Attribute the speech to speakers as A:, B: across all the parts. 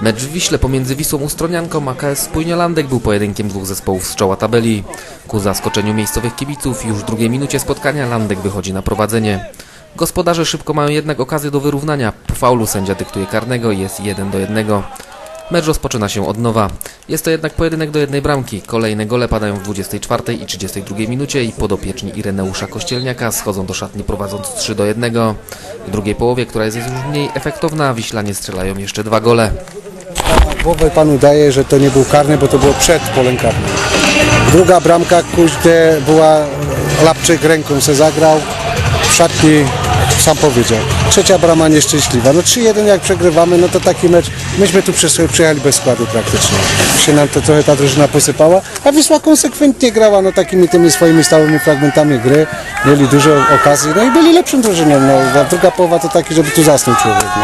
A: Mecz w Wiśle pomiędzy Wisłą Ustronianką a KS Spójnia Landek był pojedynkiem dwóch zespołów z czoła tabeli. Ku zaskoczeniu miejscowych kibiców już w drugiej minucie spotkania Landek wychodzi na prowadzenie. Gospodarze szybko mają jednak okazję do wyrównania. Po faulu sędzia dyktuje karnego i jest 1 do 1. Mecz rozpoczyna się od nowa. Jest to jednak pojedynek do jednej bramki. Kolejne gole padają w 24 i 32 minucie i podopieczni Ireneusza Kościelniaka schodzą do szatni prowadząc 3 do 1. W drugiej połowie, która jest już mniej efektowna, Wiślanie strzelają jeszcze dwa gole.
B: Głowę panu daję, że to nie był karny, bo to było przed polem karnym. Druga bramka, kuźde, była Lapczyk ręką se zagrał, w szatni sam powiedział. Trzecia brama nieszczęśliwa. No 3-1 jak przegrywamy, no to taki mecz, myśmy tu przyjechali bez składu praktycznie. Się nam to trochę ta drużyna posypała, a Wisła konsekwentnie grała no takimi tymi swoimi stałymi fragmentami gry, mieli dużo okazji, no i byli lepszą drużyną. No, druga połowa to taki, żeby tu zasnął człowiek. No.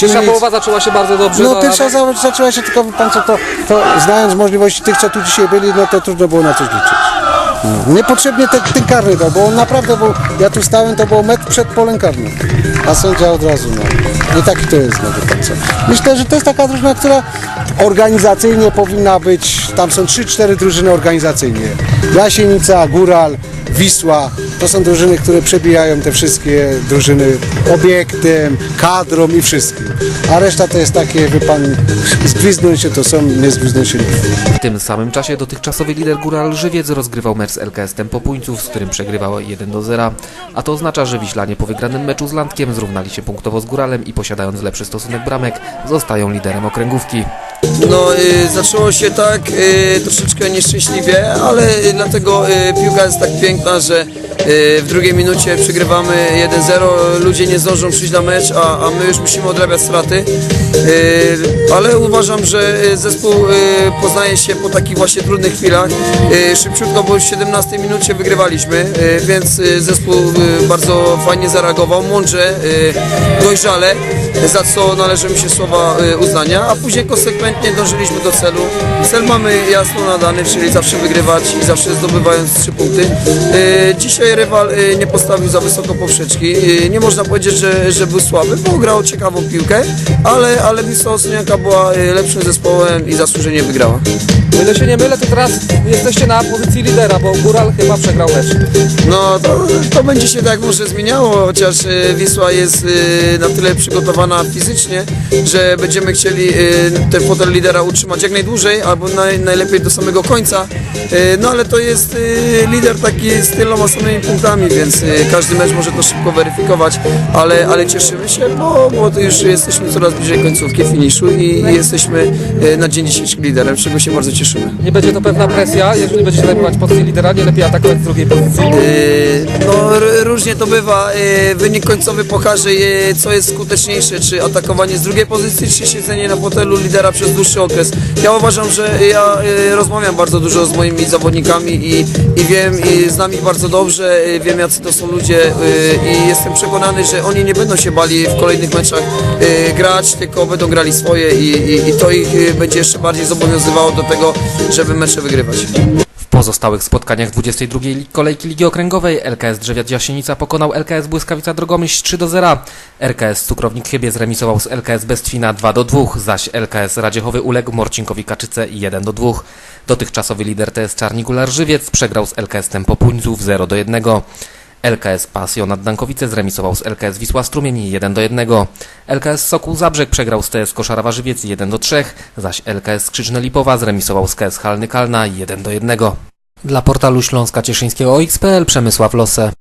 C: Pierwsza połowa zaczęła się bardzo dobrze.
B: no
C: za-
B: pierwsza za- zaczęła się tylko, wie pan co, to, to znając możliwości tych, co tu dzisiaj byli, no to trudno było na coś liczyć. Niepotrzebnie ten, ten karny dał, bo on naprawdę był, ja tu stałem, to było metr przed polem karnym, a sędzia od razu, no. I taki to jest, no co. Myślę, że to jest taka drużyna, która organizacyjnie powinna być, tam są 3-4 drużyny organizacyjnie. Jasienica, Góral, Wisła, to są drużyny, które przebijają te wszystkie drużyny obiektem, kadrą i wszystkim. A reszta to jest takie, wie pan, zgwizdną się to są, nie zgwizdną się.
A: W tym samym czasie dotychczasowy lider Góral Żywiec rozgrywał mecz z LKS Tempopuńców, z którym przegrywał 1 do 0, a to oznacza, że Wiślanie po wygranym meczu z Landkiem zrównali się punktowo z Góralem i posiadając lepszy stosunek bramek, zostają liderem okręgówki.
D: No, y, zaczęło się tak y, troszeczkę nieszczęśliwie, ale dlatego y, piłka jest tak piękna, że w drugiej minucie przegrywamy 1-0, ludzie nie zdążą przyjść na mecz, a, a my już musimy odrabiać straty. Ale uważam, że zespół poznaje się po takich właśnie trudnych chwilach. Szybciutko, bo już w 17 minucie wygrywaliśmy, więc zespół bardzo fajnie zareagował, mądrze, dojrzale, za co należą mi się słowa y, uznania, a później konsekwentnie dążyliśmy do celu. Cel mamy jasno nadany, czyli zawsze wygrywać i zawsze zdobywając trzy punkty. Y, Dzisiaj rywal y, nie postawił za wysoko poprzeczki. Nie można powiedzieć, że, że był słaby, bo grał ciekawą piłkę, ale, ale Wisła Osunianka była lepszym zespołem i zasłużenie wygrała.
C: Ile się nie mylę, to teraz jesteście na pozycji lidera, bo Góral chyba przegrał mecz.
D: No to, to będzie się tak może zmieniało, chociaż e, Wisła jest e, na tyle przygotowana fizycznie, że będziemy chcieli e, ten fotel lidera utrzymać jak najdłużej, albo naj, najlepiej do samego końca. No ale to jest lider taki z tyloma samymi punktami, więc każdy mecz może to szybko weryfikować, ale, ale cieszymy się, bo, bo to już jesteśmy coraz bliżej końcówki, finiszu i, jesteśmy na dzień dzisiejszy liderem, czego się bardzo cieszymy.
C: Nie będzie to pewna presja, jeżeli będziecie zajmować pozycję lidera, nie lepiej atakować z drugiej pozycji.
D: Yy, No, różnie to bywa. Yy, Wynik końcowy pokaże, yy, co jest skuteczniejsze, czy atakowanie z drugiej pozycji, czy siedzenie na fotelu lidera przez dłuższy okres. Ja uważam, że ja yy, rozmawiam bardzo dużo z moimi zawodnikami i, i wiem, i znam ich bardzo dobrze, yy, wiem jacy to są ludzie yy, i jestem przekonany, że oni nie będą się bali w kolejnych meczach yy, grać, tylko będą grali swoje i, i, i to ich yy, będzie jeszcze bardziej zobowiązywało do tego, żeby mecze wygrywać.
A: W pozostałych spotkaniach 22 li- kolejki Ligi Okręgowej LKS Drzewiat Jasienica pokonał LKS Błyskawica Drogomyśl 3 do 0. RKS Cukrownik Chybie zremisował z LKS Bestwina 2 do 2, zaś LKS Radziechowy uległ Morcinkowi Kaczyce 1 do 2. Dotychczasowy lider TS Czarnigular Żywiec przegrał z LKS Tempo Puńców 0 do 1. LKS Pasjonat Dankowice zremisował z LKS Wisła Strumień 1 do 1. LKS Sokół Zabrzeg przegrał z TS Koszarawa Żywiec 1 do 3, zaś LKS Skrzyczne Lipowa zremisował z KS Halny Kalna 1 do 1. Dla portalu Śląska Cieszyńskiego OX.pl Przemysław Lose.